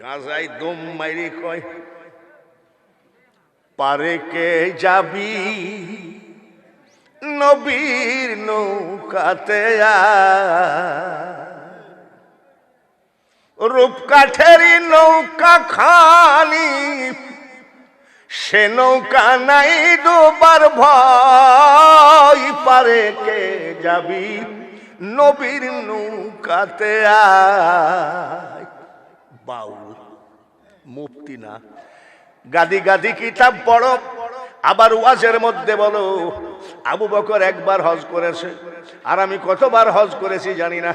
গাঁজাই দম মাইরি কয়, পারে কে যাবি? নবীর নৌকাতে রূপকাঠেরই নৌকা খানি, সে নৌকা নাই ডোবার ভয়। পারে কে যাবি? নবীর নৌকাতে বাউল মুক্তি না। গাদি গাদি কিতাব পড়ো। আবার ওয়াজের মধ্যে বলো, আবু বকর একবার হজ করেছে। আর আমি কতবার হজ করেছি জানি না।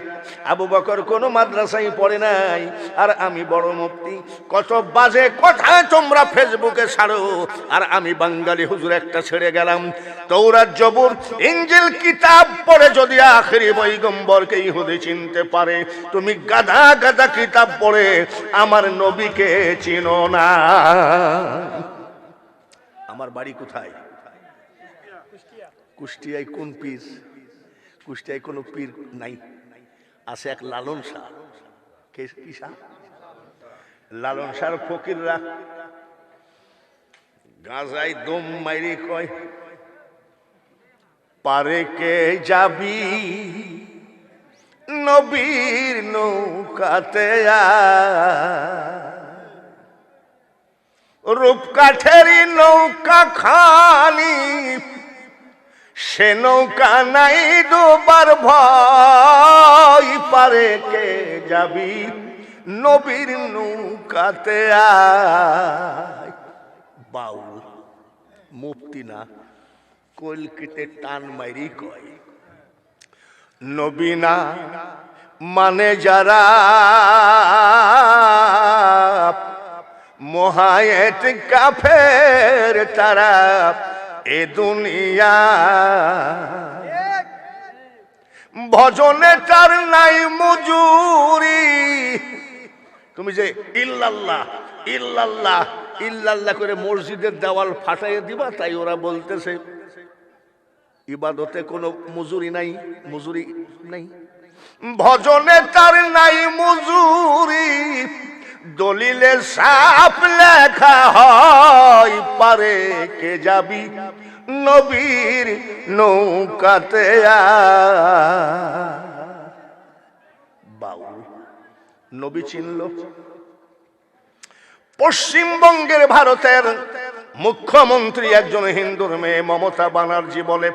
আবু বকর কোনো মাদ্রাসায় পড়ে নাই, আর আমি বড় মুক্তি কত বাজে কোথায় তোমরা ফেসবুকে ছাড়ো, আর আমি বাঙালি হুজুর একটা ছেড়ে গেলাম। তৌরাত জবুর ইঞ্জিল কিতাব পড়ে যদি আখেরি বৈগম্বরকে ইহুদি চিনতে পারে, তুমি গাদা গাদা কিতাব পড়ে, আমার নবীকে চিনো না। আমার বাড়ি কোথায়? কুষ্টিয়ায় কোন পীর? কুষ্টিয়ায় কোনো পীর নাই। আছে এক লালন শাহ। কে, কি শাহ? লালন শাহ ফকিররা গাঁজাই দম মাইরি কয়, পারে কে যাবি? নবীর নৌকাতে আয়। রূপকাঠেরই নৌকা খানি সে নৌকা নাই ডোবার ভয়, পারে কে যাবি নবীর নৌকাতে বাউল মুক্তি না, কলকিতে টান মাইরি কয়। নবীনা মানে যারা মহায়েত কাফের তারা এ দুনিয়া। ভজনে তার নাই মজুরি। তুমি যে ইল্লাল্লাহ ইল্লাল্লাহ ইল্লাল্লাহ করে মসজিদের দেওয়াল ফাটাইয়ে দিবা, তাই ওরা বলতেছে, ইবাদতে কোনো মজুরি নাই মজুরি নাই। ভজনে তার নাই মজুরি। দলিলে সাপ লেখা হয়, পারে কে যাবি? নবীর নৌকাতে বাউল নবী চিনল। পশ্চিমবঙ্গের ভারতের মুখ্যমন্ত্রী একজন হিন্দুর মেয়ে মমতা বানার্জি বলে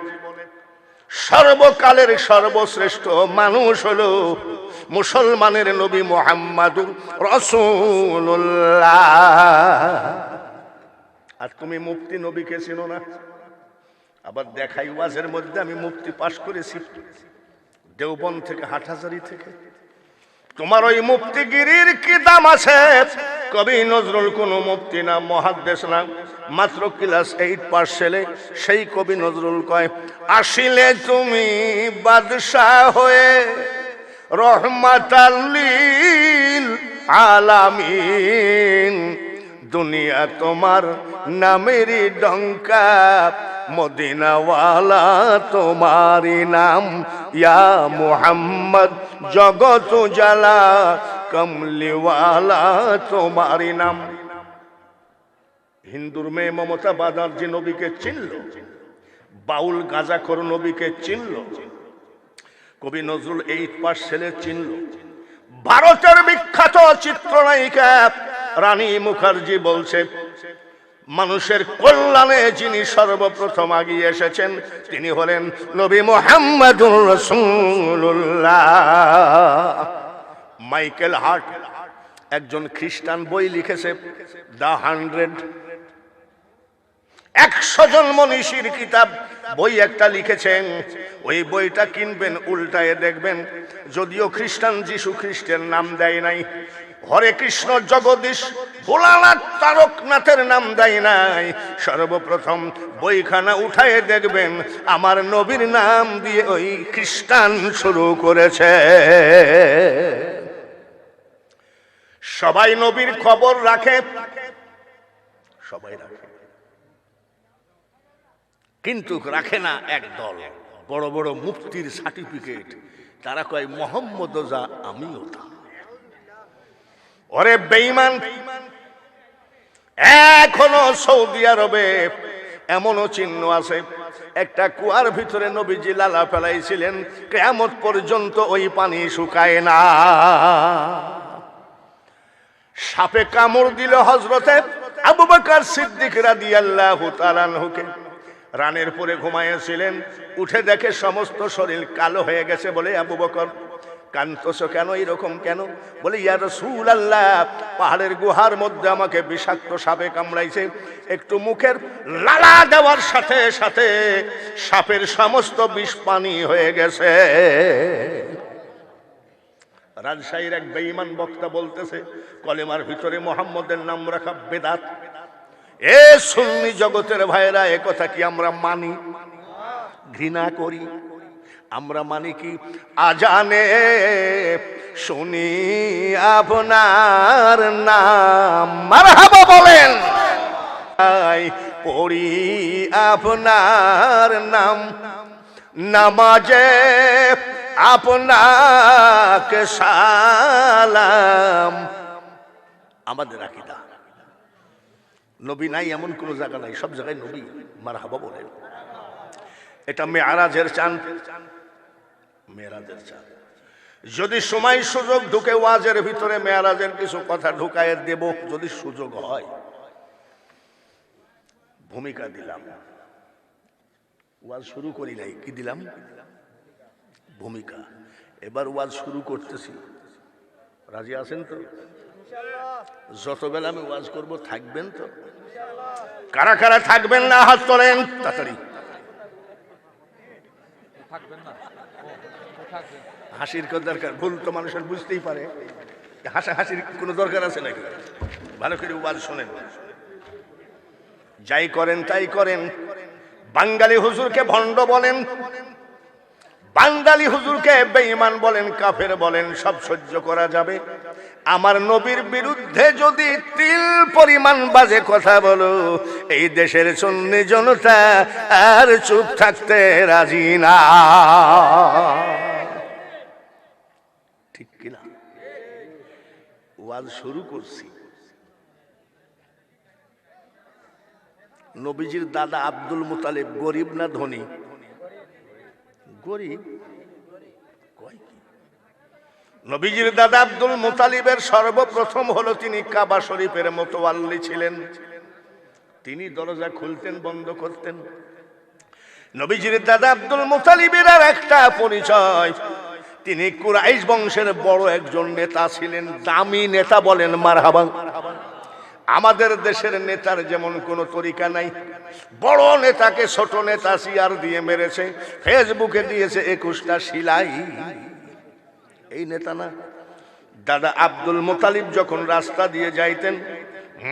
সর্বকালের সর্বশ্রেষ্ঠ মানুষ হলো মুসলমানের নবী মোহাম্মদুর রসুল্লাহ আর তুমি মুফতি নবীকে চিনো না? আবার দেখাই ওয়াজের মধ্যে আমি মুক্তি পাশ করেছি। দেওবন থেকে হাটহাজারি থেকে। তোমার ওই মুক্তিগিরির কি দাম আছে? কবি নজরুল কোন মুক্তি না, মহাদ্দেশ না। মাত্র ক্লাস এইট পাস ছেলে সেই কবি নজরুল কয়, আসিলে তুমি বাদশাহ হয়ে রহমাতাল্লিল আলামিন। দুনিয়া তোমার নামেরই ডঙ্কা মদিনাওয়ালা তোমারি নাম। ইয়া মুহাম্মদ জগত জালা কমলিওয়ালা তোমারি নাম। হিন্দুর মেয়ে মমতা বাদার্জি নবীকে চিনল? বাউল গাজাখর নবীকে চিনল? কবি নজরুল এইট পাস ছেলে চিনল? ভারতের বিখ্যাত চিত্রনায়িকা রানী মুখার্জি বলছে মানুষের কল্যাণে যিনি সর্বপ্রথম আগিয়ে এসেছেন, তিনি হলেন নবী রসুল্লাহ মাইকেল হার্ট, একজন খ্রিস্টান বই লিখেছে, দ্য হান্ড্রেড। একশো জন মনীষীর কিতাব বই একটা লিখেছেন, ওই বইটা কিনবেন, উল্টায় দেখবেন, যদিও খ্রিস্টান যিশু খ্রিস্টের নাম দেয় নাই হরে কৃষ্ণ জগদীশ ভোলানাথ তারকনাথের নাম দেয় নাই। সর্বপ্রথম বইখানা উঠায় দেখবেন, আমার নবীর নাম দিয়ে ওই খ্রিস্টান শুরু করেছে। সবাই নবীর খবর রাখে। সবাই রাখে। কিন্তু রাখে না এক দল বড় বড় মুক্তির সার্টিফিকেট তারা কয়, মোহাম্মদ যা আমিও তা। ওরে বেঈমান, এখনও সৌদি আরবে এমনও চিহ্ন আছে। একটা কুয়ার ভিতরে নবীজি লালা ফেলাইছিলেন কেমত পর্যন্ত ওই পানি শুকায় না। সাপে কামড় দিল হজরতে আবু বকর সিদ্দিক রাদিয়াল্লাহু তাআলাহুকে রানের পরে ঘুমাইয়াছিলেন, উঠে দেখে সমস্ত শরীর কালো হয়ে গেছে বলে আবু বকর কান্তস কেন এরকম কেন? বলে ইয়ার রসুল আল্লাহ পাহাড়ের গুহার মধ্যে আমাকে বিষাক্ত সাপে কামড়াইছে। একটু মুখের লালা দেওয়ার সাথে সাথে সাপের সমস্ত বিষ পানি হয়ে গেছে। রাজশাহীর এক বেঈমান বক্তা বলতেছে, কলেমার ভিতরে মোহাম্মদের নাম রাখা বেদাত। এ সুন্নি জগতের ভাইরা কথা কি আমরা মানি? ঘৃণা করি? আমরা মানে কি? আজানে শুনি আপনার নাম। মারহাবা বলেন। পড়ি আপনার নাম। নামাজে আপনাকে সালাম। আমাদের আকিদা। নবী নাই, এমন কোন জায়গা নাই। সব জায়গায় নবী মার হাবা বলেন। এটা মেয়ারাজের চান। মেয়ারাজের চান যদি সময় সুযোগ ঢুকে ওয়াজের ভিতরে মেয়ারাজের কিছু কথা ঢুকায় দেব, যদি সুযোগ হয়, ভূমিকা দিলাম। ওয়াজ শুরু করি নাই, কি দিলাম? ভূমিকা। এবার ওয়াজ শুরু করতেছি। রাজি আছেন তো? যতবেলা আমি ওয়াজ করব, থাকবেন তো? কারা কারা থাকবেন না, হাত তোলেন, তাড়াতাড়ি। থাকবেন না। হাসির কোন দরকার? ভুল তো মানুষের বুঝতেই পারে। হাসা হাসির কোনো দরকার আছে নাকি? ভালো করে শোনেন। যাই করেন, তাই করেন। বাঙ্গালি হুজুরকে ভণ্ড বলেন। বাঙ্গালি হুজুরকে বেঈমান বলেন, কাফের বলেন, সব সহ্য করা যাবে। আমার নবীর বিরুদ্ধে যদি তিল পরিমাণ বাজে কথা বলো, এই দেশের সন্নি জনতা আর চুপ থাকতে রাজি না ঠিক কিনা ওয়াজ শুরু করছি। নবীজির দাদা আব্দুল মুতালিব, গরিব না ধনী? গরিব? নবীজির দাদা আব্দুল মুতালিবের সর্বপ্রথম হলো তিনি কাবা শরীফের মতো আল্লি ছিলেন। তিনি দরজা খুলতেন, বন্ধ করতেন। নবীজির দাদা আব্দুল মুতালিবের আর একটা পরিচয়। তিনি কুরাইশ বংশের বড় একজন নেতা ছিলেন, দামি নেতা বলেন মারহাবা। আমাদের দেশের নেতার যেমন কোনো তরিকা নাই, বড় নেতাকে ছোট নেতা সিয়ার দিয়ে মেরেছে, ফেসবুকে দিয়েছে একুশটা সিলাই। এই নেতা না? দাদা আব্দুল মোতালিব যখন রাস্তা দিয়ে যাইতেন,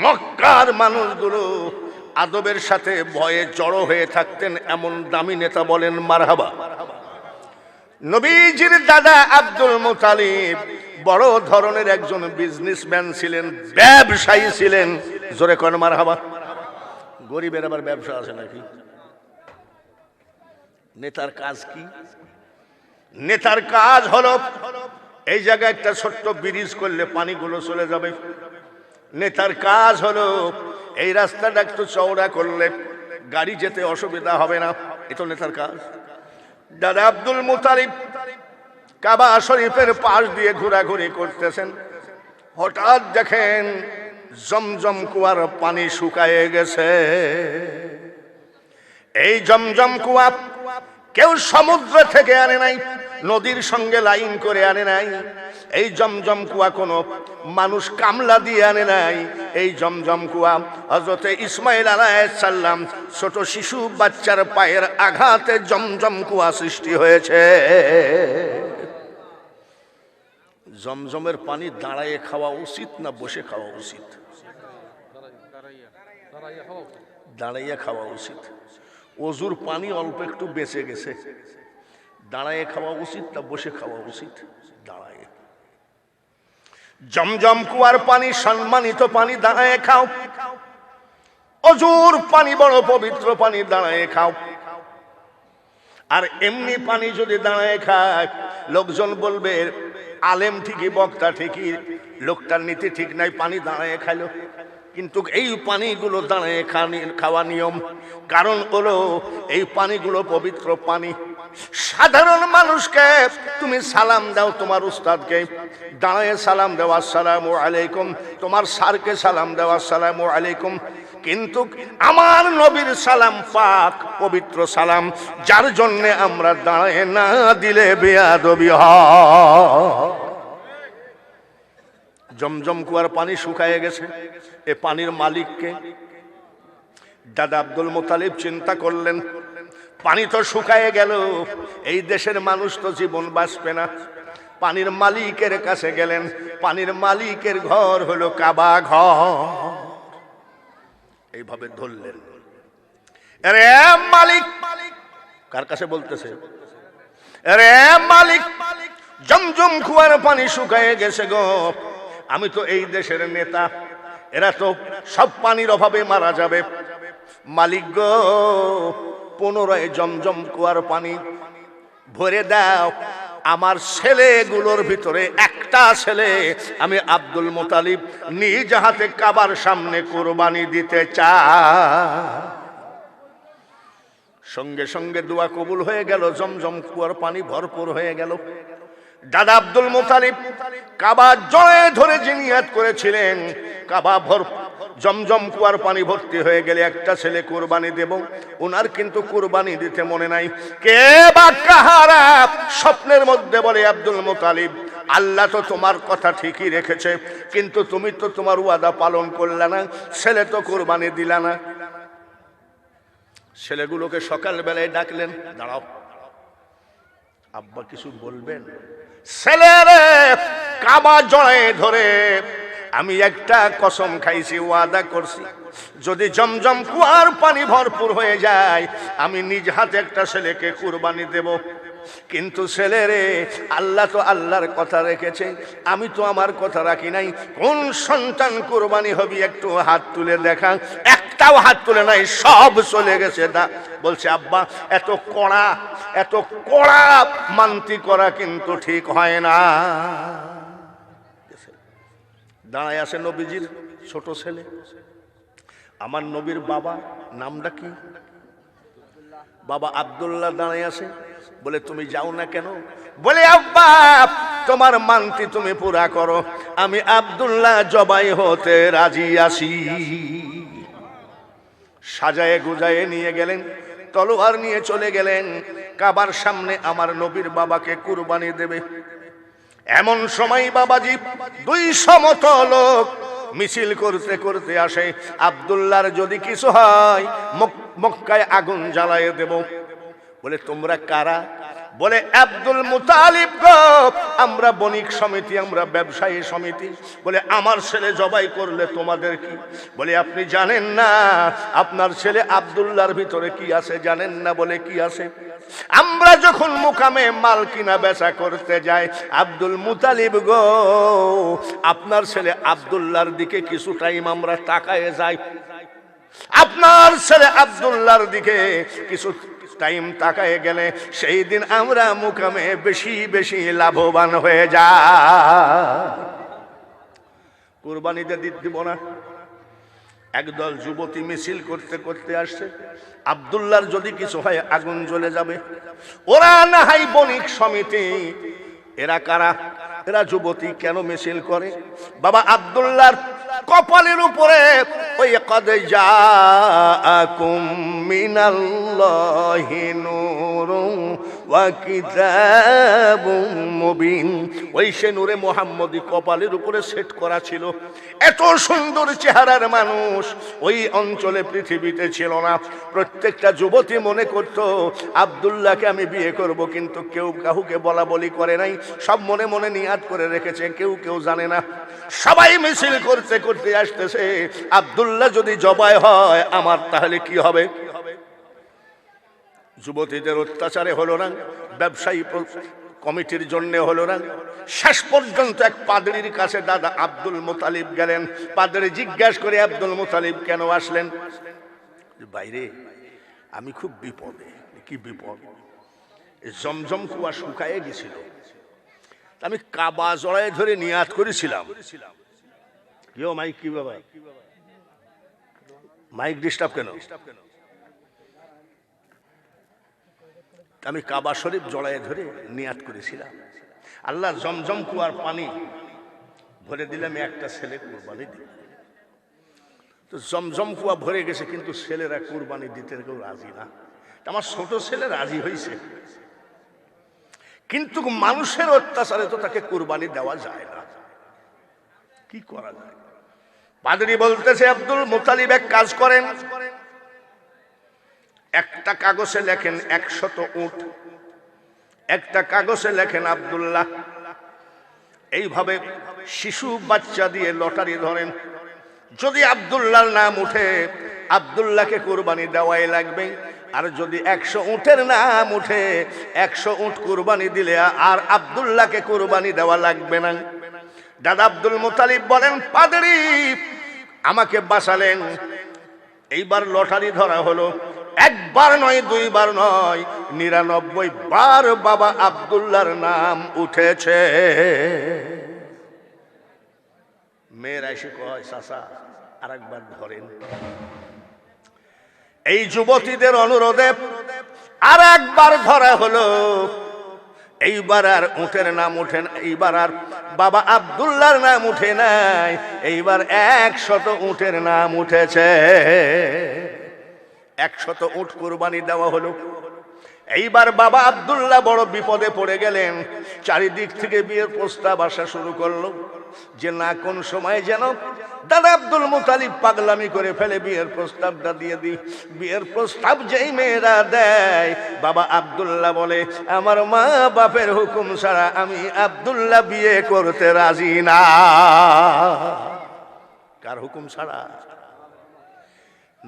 মক্কার মানুষগুলো আদবের সাথে ভয়ে জড়ো হয়ে থাকতেন, এমন দামি নেতা বলেন মারহাবা। নবীজির দাদা আব্দুল মোতালিব বড় ধরনের একজন বিজনেসম্যান ছিলেন, ব্যবসায়ী ছিলেন। জোরে কন মার হাবা গরিবের আবার ব্যবসা আছে নাকি? নেতার কাজ কি? নেতার কাজ হলো এই জায়গায় একটা ছোট্ট ব্রিজ করলে পানিগুলো চলে যাবে। নেতার কাজ হলো এই রাস্তাটা একটু চওড়া করলে গাড়ি যেতে অসুবিধা হবে না। এ তো নেতার কাজ। দাদা আব্দুল মুতারিফ কাবা শরীফের পাশ দিয়ে ঘোরাঘুরি করতেছেন। হঠাৎ দেখেন জমজম কুয়ার পানি শুকায়ে গেছে। এই জমজম কুয়া কেউ সমুদ্র থেকে আনে নাই, নদীর সঙ্গে লাইন করে আনে নাই। এই জমজম কুয়া কোনো মানুষ কামলা দিয়ে আনে নাই। এই জমজম কুয়া হজরতে ইসমাইল আলাইসাল্লাম ছোট শিশু বাচ্চার পায়ের আঘাতে জমজম কুয়া সৃষ্টি হয়েছে। জমজমের পানি দাঁড়ায় খাওয়া উচিত না বসে খাওয়া উচিত? দাঁড়াই- দাঁড়াইয়া দাঁড়াইয়া খাওয়া উচিত। অজুর পানি অল্প একটু বেঁচে গেছে। দাঁড়ায় খাওয়া উচিত না বসে খাওয়া উচিত? দাঁড়ায়। জমজম কুয়ার পানি, সম্মানিত পানি, দাঁড়ায় খাও। অজুর পানি, বড় পবিত্র পানি, দাঁড়ায় খাও। আর এমনি পানি যদি দাঁড়ায় খায়, লোকজন বলবে, আলেম ঠিকই, বক্তা ঠিকই, লোকটার নীতি ঠিক নাই, পানি দাঁড়ায় খাইলো। কিন্তু এই পানিগুলো দাঁড়ায় খাওয়া নিয়ম। কারণ হলো, এই পানিগুলো পবিত্র পানি। সাধারণ মানুষকে তুমি সালাম দাও তোমার উস্তাদকে। দাঁড়ায় সালাম দাও, আসসালামু আলাইকুম। তোমার স্যারকে সালাম দাও, আসসালামু আলাইকুম। কিন্তু আমার নবীর সালাম পাক, পবিত্র সালাম, যার জন্যে আমরা দাঁড়ায় না দিলে বেয়াদবি হয়। জমজম কুয়ার পানি শুকায় গেছে। এ পানির মালিককে দাদা আব্দুল মোতালিব চিন্তা করলেন, পানি তো শুকায় গেল, এই দেশের মানুষ তো জীবন বাঁচবে না। পানির মালিকের কাছে গেলেন, পানির মালিকের ঘর হলো কাবা ঘর। এইভাবে ধরলেন। মালিক, কার কাছে বলতেছে? রে মালিক, জমজম কুয়ার পানি শুকায় গেছে গো। আমি তো এই দেশের নেতা। এরা তো সব পানির অভাবে মারা যাবে। মালিক গো, পুনরায় জমজম কুয়ার পানি ভরে দাও। আমার ছেলেগুলোর ভিতরে একটা ছেলে আমি আব্দুল মোতালিব নিজ হাতে কাবার সামনে কোরবানি দিতে চা সঙ্গে সঙ্গে দোয়া কবুল হয়ে গেল, জমজম কুয়ার পানি ভরপুর হয়ে গেল। দাদা আব্দুল মোতালিব, কাবা জয়ে ধরে জিনিয়াত করেছিলেন। কাবা ভর, জমজম কুয়ার পানি ভর্তি হয়ে গেলে একটা ছেলে কোরবানি দেব। ওনার কিন্তু কোরবানি দিতে মনে নাই। কে বা কাহারা স্বপ্নের মধ্যে বলে, আব্দুল মোতালিব, আল্লাহ তো তোমার কথা ঠিকই রেখেছে, কিন্তু তুমি তো তোমার ওয়াদা পালন করলে না, ছেলে তো কোরবানি দিলা না। ছেলেগুলোকে সকালবেলায় ডাকলেন, দাঁড়াও। আব্বা কিছু বলবেন? ছেলেরে কাবা জড়ায় ধরে আমি একটা কসম খাইছি, ওয়াদা করছি। যদি জমজম কুয়ার পানি ভরপুর হয়ে যায়, আমি নিজ হাতে একটা ছেলেকে কুরবানি দেব। কিন্তু ছেলেরে, আল্লাহ তো আল্লাহর কথা রেখেছে, আমি তো আমার কথা রাখি নাই। কোন সন্তান কোরবানি হবি একটু হাত তুলে দেখা। একটাও হাত তুলে নাই, সব চলে গেছে দা বলছে, আব্বা, এত কড়া এত কড়া মান্তি করা কিন্তু ঠিক হয় না। দাঁড়ায় আছে নবীজির ছোট ছেলে। আমার নবীর বাবা, নামটা কি? বাবা আব্দুল্লাহ দাঁড়ায় আছে। বলে, তুমি যাও না কেন? বলে, আব্বা, তোমার মানতি তুমি পুরা করো। আমি আব্দুল্লাহ জবাই হতে রাজি আছি। সাজায়ে গুজায়ে নিয়ে গেলেন, তলোয়ার নিয়ে চলে গেলেন। কাবার সামনে আমার নবীর বাবাকে কুরবানি দেবে। এমন সময় বাবাজি দুই সমত লোক মিছিল করতে করতে আসে। আবদুল্লার যদি কিছু হয়, মক- মক্কায় আগুন জ্বালায় দেব। বলে, তোমরা কারা? বলে, আব্দুল মুতালিব আমরা বণিক সমিতি, আমরা ব্যবসায়ী সমিতি। বলে, আমার ছেলে জবাই করলে তোমাদের কি? বলে, আপনি জানেন না, আপনার ছেলে আব্দুল্লাহর ভিতরে কি আছে? জানেন না, বলে, কি আছে? আমরা যখন মুকামে মাল কিনা বেচা করতে যাই, আব্দুল মুতালিব গো, আপনার ছেলে আব্দুল্লাহর দিকে কিছু টাইম আমরা তাকায় যাই। আপনার ছেলে আব্দুল্লাহর দিকে কিছু টাইম তাকায় গেলে সেই দিন আমরা মুকামে বেশি বেশি লাভবান হয়ে যা। কোরবানিতে দিব না। একদল যুবতী মিছিল করতে করতে আসছে। আব্দুল্লাহর যদি কিছু হয়, আগুন জ্বলে যাবে। ওরা না হাই বণিক সমিতি। এরা কারা? এরা যুবতী। কেন মিছিল করে? বাবা আব্দুল্লাহর কপালের উপরে ওই কদে যা মিনাল্লাহি নূরুন ওয়া কিতাবুম মুবিন। ওই সে নূরে মোহাম্মদী কপালের উপরে সেট করা ছিল। এত সুন্দর চেহারার মানুষ ওই অঞ্চলে, পৃথিবীতে ছিল না। প্রত্যেকটা যুবতী মনে করত, আব্দুল্লাহকে আমি বিয়ে করব, কিন্তু কেউ কাহুকে বলা বলি করে নাই। সব মনে মনে নিয়াদ করে রেখেছে, কেউ কেউ জানে না। সবাই মিছিল করতে করতে আসতেছে, আব্দুল্লাহ যদি জবাই হয় আমার, তাহলে কি হবে? যুবতীদের অত্যাচারে হলো না, ব্যবসায়ী কমিটির জন্যে হলো না। শেষ পর্যন্ত এক পাদরির কাছে দাদা আব্দুল মোতালিব গেলেন। পাদরি জিজ্ঞাসা করে, আব্দুল মোতালিব কেন আসলেন? বাইরে, আমি খুব বিপদে। কি বিপদ? জমজম কুয়া শুকায়ে গেছিল। আমি কাবা জড়ায় ধরে নিয়াত করেছিলাম। কেউ মাইক, কি বাবা মাইক ডিস্টার্ব কেন? আমি কাবা শরীফ জড়ায় ধরে নিয়াত করেছিলাম। আল্লাহ জমজম কুয়ার পানি ভরে দিলে আমি একটা ছেলে কোরবানি দিই তো জমজম কুয়া ভরে গেছে, কিন্তু ছেলেরা কুরবানি দিতে কেউ রাজি না। আমার ছোট ছেলে রাজি হয়েছে কিন্তু মানুষের অত্যাচারে তো তাকে কোরবানি দেওয়া যায় না। কি করা যায়? পাদরি বলতেছে, আব্দুল মোতালিব এক কাজ করেন। একটা কাগজে লেখেন একশত উট, একটা কাগজে লেখেন আব্দুল্লাহ। এইভাবে শিশু বাচ্চা দিয়ে লটারি ধরেন। যদি আব্দুল্লাহর নাম উঠে, আব্দুল্লাহকে কোরবানি দেওয়াই লাগবে। আর যদি একশো উঠের নাম উঠে, একশো উঠ কোরবানি দিলে আর আব্দুল্লাহকে কোরবানি দেওয়া লাগবে না। দাদা আব্দুল মোতালিব বলেন, পাদরি, আমাকে বাঁচালেন। এইবার লটারি ধরা হলো। একবার নয়, দুইবার নয়, নিরানব্বই বার বাবা আব্দুল্লাহর নাম উঠেছে। মেয়েরা এসে কয় চাষা আর একবার ধরেন। এই যুবতীদের অনুরোধে আর একবার ধরা হলো। এইবার আর উঠের নাম উঠে না, এইবার আর বাবা আবদুল্লার নাম উঠে নাই, এইবার একশত উঠের নাম উঠেছে। একশত উঠ কোরবানি দেওয়া হলো। এইবার বাবা আব্দুল্লাহ বড় বিপদে পড়ে গেলেন। চারিদিক থেকে বিয়ের প্রস্তাব আসা শুরু করল। যে না কোন সময় যেন দাদা আব্দুল মুতালিব পাগলামি করে ফেলে বিয়ের প্রস্তাবটা দিয়ে দিই। বিয়ের প্রস্তাব যেই মেয়েরা দেয়, বাবা আব্দুল্লাহ বলে, আমার মা বাপের হুকুম ছাড়া আমি আব্দুল্লাহ বিয়ে করতে রাজি না। কার হুকুম ছাড়া?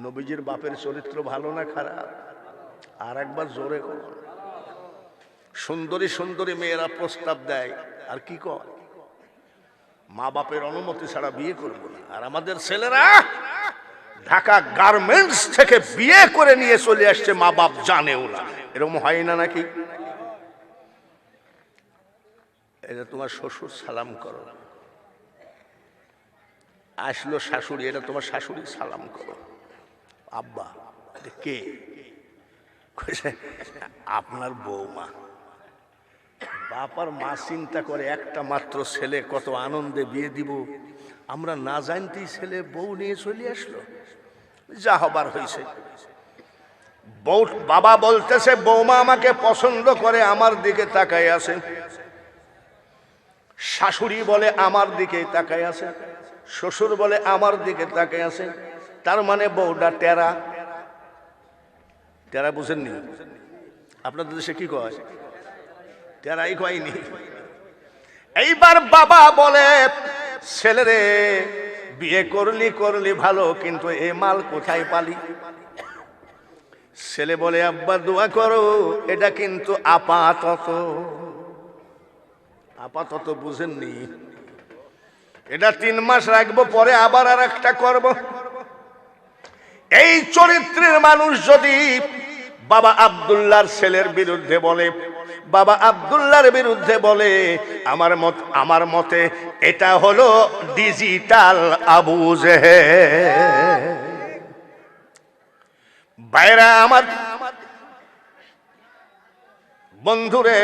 নবীজির বাপের চরিত্র ভালো না খারাপ? আর একবার জোরে সুন্দরী সুন্দরী মেয়েরা প্রস্তাব দেয়, আর কি কর? মা বাপের অনুমতি ছাড়া বিয়ে করব না। আর আমাদের ছেলেরা ঢাকা গার্মেন্টস থেকে বিয়ে করে নিয়ে চলে আসছে, মা বাপ জানেও না এরকম হয় না নাকি? এটা তোমার শ্বশুর সালাম করো। আসলো শাশুড়ি, এটা তোমার শাশুড়ি সালাম করো। আব্বা কে? আপনার বৌমা। বাপার মা চিন্তা করে একটা মাত্র ছেলে, কত আনন্দে বিয়ে দিব। আমরা না জানতেই ছেলে বউ নিয়ে চলে আসলো। যা হবার হয়েছে বউ, বাবা বলতেছে, বৌমা আমাকে পছন্দ করে, আমার দিকে তাকায় আছে। শাশুড়ি বলে, আমার দিকে তাকায় আছে। শ্বশুর বলে, আমার দিকে তাকায় আছে। তার মানে বউটা টেরা। টেরা বুঝেননি? আপনাদের দেশে কি কয়? টেরাই কয়নি। এইবার বাবা বলে, ছেলেরে, বিয়ে করলি করলি ভালো, কিন্তু এ মাল কোথায় পালি? ছেলে বলে, আব্বা, দোয়া করো, এটা কিন্তু আপাতত। আপাতত বুঝেননি। এটা তিন মাস রাখব, পরে আবার আর একটা করব। এই চরিত্রের মানুষ যদি বাবা আব্দুল্লাহর ছেলের বিরুদ্ধে বলে, বাবা আব্দুল্লাহর বিরুদ্ধে বলে, আমার মত, আমার মতে এটা হলো ডিজিটাল আবু জেহে বাইরা আমার বন্ধুরে,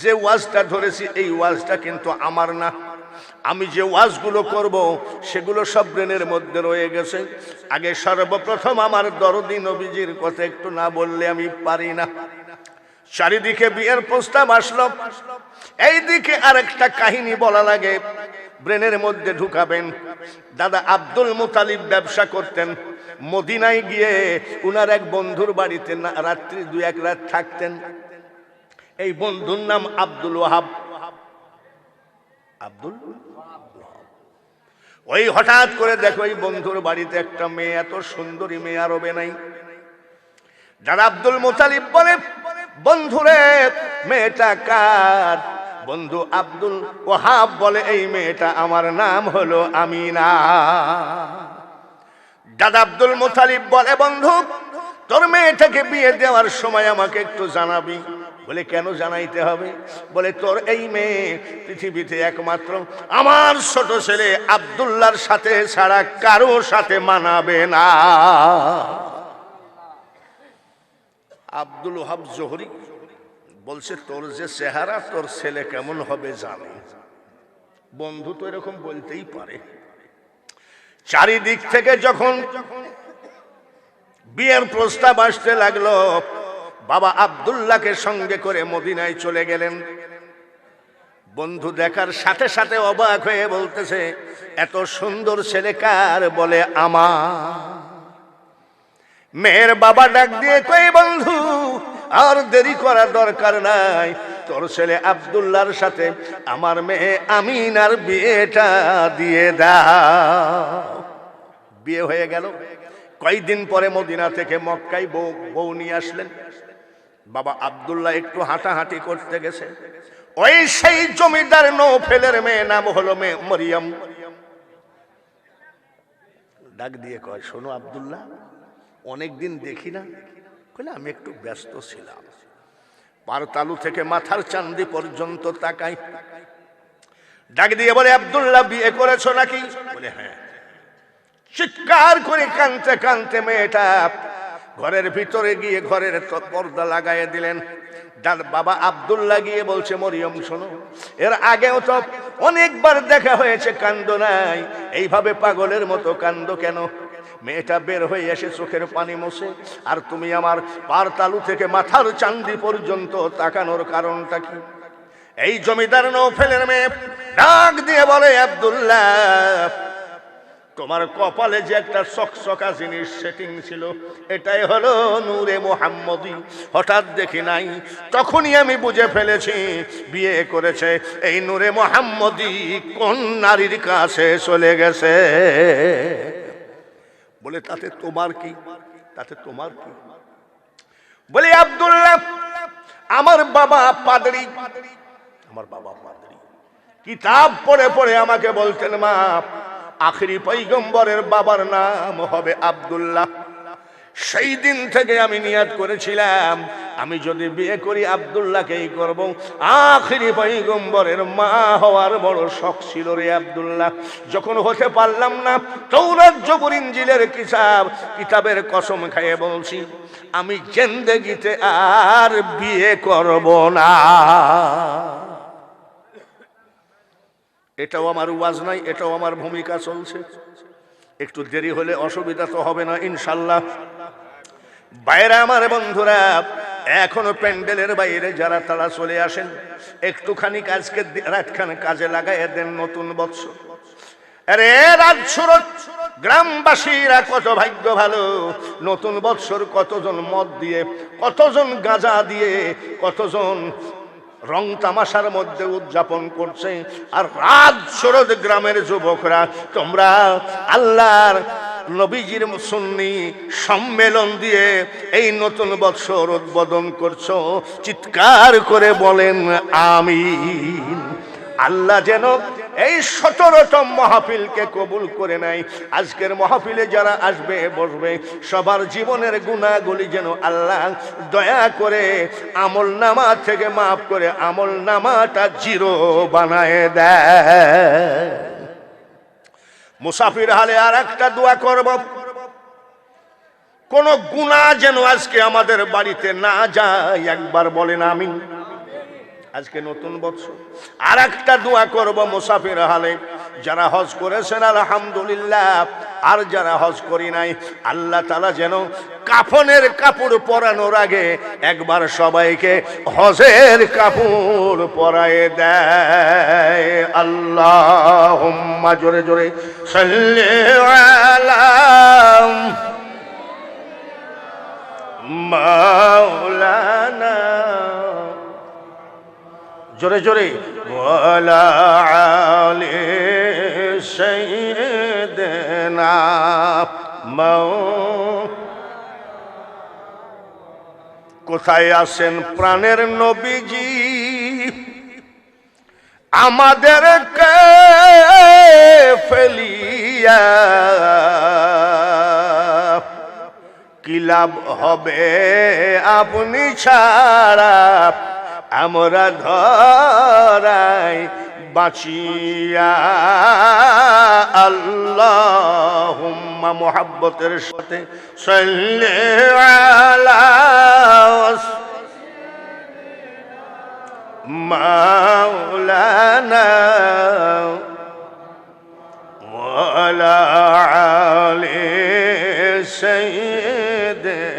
যে ওয়াজটা ধরেছি, এই ওয়াজটা কিন্তু আমার না। আমি যে ওয়াজগুলো করব, সেগুলো সব ব্রেনের মধ্যে রয়ে গেছে। আগে সর্বপ্রথম আমার দরদি নবীজির কথা একটু না বললে আমি পারি না। চারিদিকে বিয়ের প্রস্তাব আসলো। এইদিকে আরেকটা কাহিনী বলা লাগে। ব্রেনের মধ্যে ঢুকাবেন। দাদা আব্দুল মুতালিব ব্যবসা করতেন। মদিনায় গিয়ে উনার এক বন্ধুর বাড়িতে রাত্রি দু এক রাত থাকতেন। এই বন্ধুর নাম আব্দুল ওয়াহাব। আব্দুল? ওই হঠাৎ করে দেখো এই বন্ধুর বাড়িতে একটা মেয়ে, এত সুন্দরী মেয়ে আরবে নাই। যারা আব্দুল মোতালিব বলে, বন্ধুরে, মেয়েটা কার? বন্ধু আব্দুল ওহাব বলে, এই মেয়েটা আমার নাম হলো আমিনা। দাদা আব্দুল মোতালিব বলে, বন্ধু, তোর মেয়েটাকে বিয়ে দেওয়ার সময় আমাকে একটু জানাবি। বলে, কেন জানাইতে হবে? বলে, তোর এই মেয়ে পৃথিবীতে একমাত্র। আমার ছোট ছেলে আবদুল্লার সাথে ছাড়া কারও সাথে মানাবে না। আব্দুল ওহাব জোহরি বলছে, তোর যে চেহারা, তোর ছেলে কেমন হবে জানে। বন্ধু তো এরকম বলতেই পারে। চারিদিক থেকে যখন বিয়ের প্রস্তাব আসতে লাগল বাবা আবদুল্লাহকে সঙ্গে করে মদিনায় চলে গেলেন। বন্ধু দেখার সাথে সাথে অবাক হয়ে বলতেছে, এত সুন্দর ছেলে কার? বলে, আমার। মেয়ের বাবা ডাক দিয়ে কই বন্ধু? আর দেরি করার দরকার নাই। তোর ছেলে আবদুল্লার সাথে আমার মেয়ে আমিনার বিয়েটা দিয়ে দাও। বিয়ে হয়ে গেল। কয়েকদিন পরে মদিনা থেকে মক্কায় বউ বউ নিয়ে আসলেন। বাবা আবদুল্লাহ একটু হাঁটাহাঁটি করতে গেছে। ওই সেই জমিদার নৌফেলের মেয়ে নাম হলো মেয়ে মরিয়ম। ডাক দিয়ে কয়, শোনো আবদুল্লাহ, অনেকদিন দেখি না। কইলে, আমি একটু ব্যস্ত ছিলাম। পারতালু থেকে মাথার চান্দি পর্যন্ত তাকাই। ডাক দিয়ে বলে, আবদুল্লাহ, বিয়ে করেছ নাকি? বলে হ্যাঁ। চিৎকার করে কানতে কানতে মেয়েটা ঘরের ভিতরে গিয়ে ঘরের পর্দা লাগাইয়ে দিলেন। তার বাবা আবদুল্লাহ গিয়ে বলছে, মরিয়ম, শোনো, এর আগেও তো অনেকবার দেখা হয়েছে কান্দ নাই। এইভাবে পাগলের মতো কান্দ কেন? মেয়েটা বের হয়ে এসে চোখের পানি মোছে, আর তুমি আমার পার তালু থেকে মাথার চান্দি পর্যন্ত তাকানোর কারণটা কি? এই জমিদার নৌফেলের মেয়ে ডাক দিয়ে বলে, আবদুল্লাহ তোমার কপালে যে একটা চকচকা জিনিস সেটিং ছিল, এটাই হলো নূরে মোহাম্মদী। হঠাৎ দেখি নাই, তখনই আমি বুঝে ফেলেছি, বিয়ে করেছে এই নূরে মোহাম্মদী, কোন নারীর কাছে চলে গেছে? বলে, তাতে তোমার কি? তাতে তোমার কি? বলে, আব্দুল্লাহ, আমার বাবা পাদরি। আমার বাবা পাদরি। কিতাব পড়ে পড়ে আমাকে বলতেন, মা আখরি পৈগম্বরের বাবার নাম হবে আব্দুল্লাহ। সেই দিন থেকে আমি নিয়াত করেছিলাম, আমি যদি বিয়ে করি আবদুল্লাহকেই করব। আখরি পৈগম্বরের মা হওয়ার বড় শখ ছিল রে আবদুল্লাহ। যখন হতে পারলাম না, তৌরাত জবর কিতাব, কিতাবের কসম খাইয়ে বলছি, আমি জেন্দেগিতে আর বিয়ে করব না। এটাও আমার ওয়াজ নাই, এটাও আমার ভূমিকা চলছে। একটু দেরি হলে অসুবিধা তো হবে না, ইনশাল্লাহ। বাইরে আমার বন্ধুরা, এখনও প্যান্ডেলের বাইরে যারা তারা চলে আসেন, একটুখানি কাজকে রাতখানে কাজে লাগাই দেন নতুন বৎসর আরে, রাত গ্রামবাসীরা কত ভাগ্য ভালো, নতুন বৎসর কতজন মদ দিয়ে, কতজন গাঁজা দিয়ে, কতজন রং তামাশার মধ্যে উদযাপন করছে। আর রাত শরৎ গ্রামের যুবকরা, তোমরা আল্লাহর নবীজির সুন্নি সম্মেলন দিয়ে এই নতুন বৎসর উদ্বোধন করছ। চিৎকার করে বলেন, আমিন। আল্লাহ যেন এই সতেরোতম মাহফিলকে কবুল করে নেয়। আজকের মাহফিলে যারা আসবে, বসবে, সবার জীবনের গুণাগুলি যেন আল্লাহ দয়া করে আমল নামা থেকে মাফ করে আমল নামাটা জিরো বানায় দেয়। মুসাফির হালে আর একটা দোয়া করব। কোন গুণা যেন আজকে আমাদের বাড়িতে না যায়, একবার বলেন আমিন। আজকে নতুন বছর। আর একটা দোয়া করব মুসাফির হালে। যারা হজ করেছেন, আলহামদুলিল্লাহ। আর যারা হজ করি নাই, আল্লাহ তালা যেন কাফনের কাপড় পরানোর আগে একবার সবাইকে হজের কাপড় পরায় দেয়। আল্লাহ জোরে জোরে মাওলানা জোরে জোরে। কোথায় আছেন প্রাণের নবীজি? আমাদের ফেলিয়া কি লাভ হবে আপনি ছাড়া? আমরা ধরাই বাঁচিয়া আল্লাহ মোহাব্বতের সাথে মাওলানা ওয়ালা আলী সাইয়্যিদিনা